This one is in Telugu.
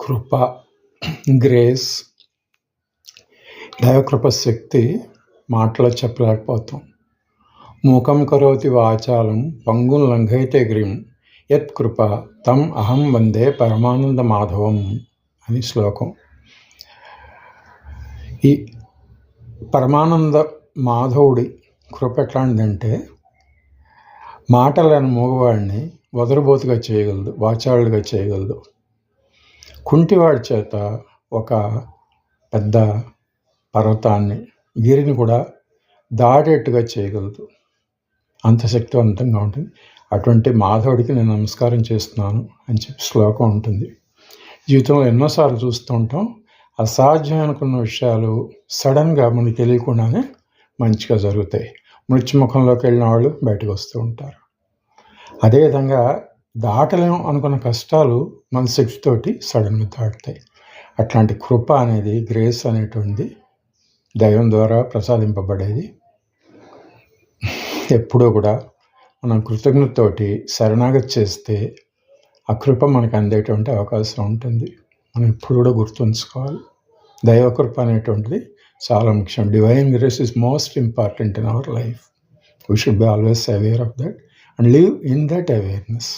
కృప గ్రేస్ దైవకృప శక్తి మాటలో చెప్పలేకపోతాం. మూకం కరోతి వాచాలం పంగుం లంఘైతే గ్రీం. యత్ కృప తం అహం వందే పరమానంద మాధవం అని శ్లోకం. ఈ పరమానంద మాధవుడి కృప ఎట్లాంటిదంటే మాటలను మూగవాడిని వదరబోతుగా చేయగలదు వాచాళ్ళుగా చేయగలదు. కుంటివాడి చేత ఒక పెద్ద పర్వతాన్ని గిరిని కూడా దాటేట్టుగా చేయగలదు. అంత శక్తివంతంగా ఉంటుంది. అటువంటి మాధవుడికి నేను నమస్కారం చేస్తున్నాను అని చెప్పి శ్లోకం ఉంటుంది. జీవితంలో ఎన్నోసార్లు చూస్తూ ఉంటాం. అసాధ్యం అనుకున్న విషయాలు సడన్గా మనకి తెలియకుండానే మంచిగా జరుగుతాయి. మృత్యుముఖంలోకి వెళ్ళిన వాళ్ళు బయటకు వస్తూ ఉంటారు. అదేవిధంగా దాటలేం అనుకున్న కష్టాలు మన శక్తితోటి సడన్గా దాటుతాయి. అట్లాంటి కృప అనేది గ్రేస్ అనేటువంటిది దైవం ద్వారా ప్రసాదింపబడేది. ఎప్పుడూ కూడా మనం కృతజ్ఞతతోటి శరణాగతి చేస్తే ఆ కృప మనకు అందేటువంటి అవకాశం ఉంటుంది. మనం ఎప్పుడు కూడా గుర్తుంచుకోవాలి. దైవకృప అనేటువంటిది చాలా ముఖ్యం. Divine grace is most important in our life we should be always aware of that and live in that awareness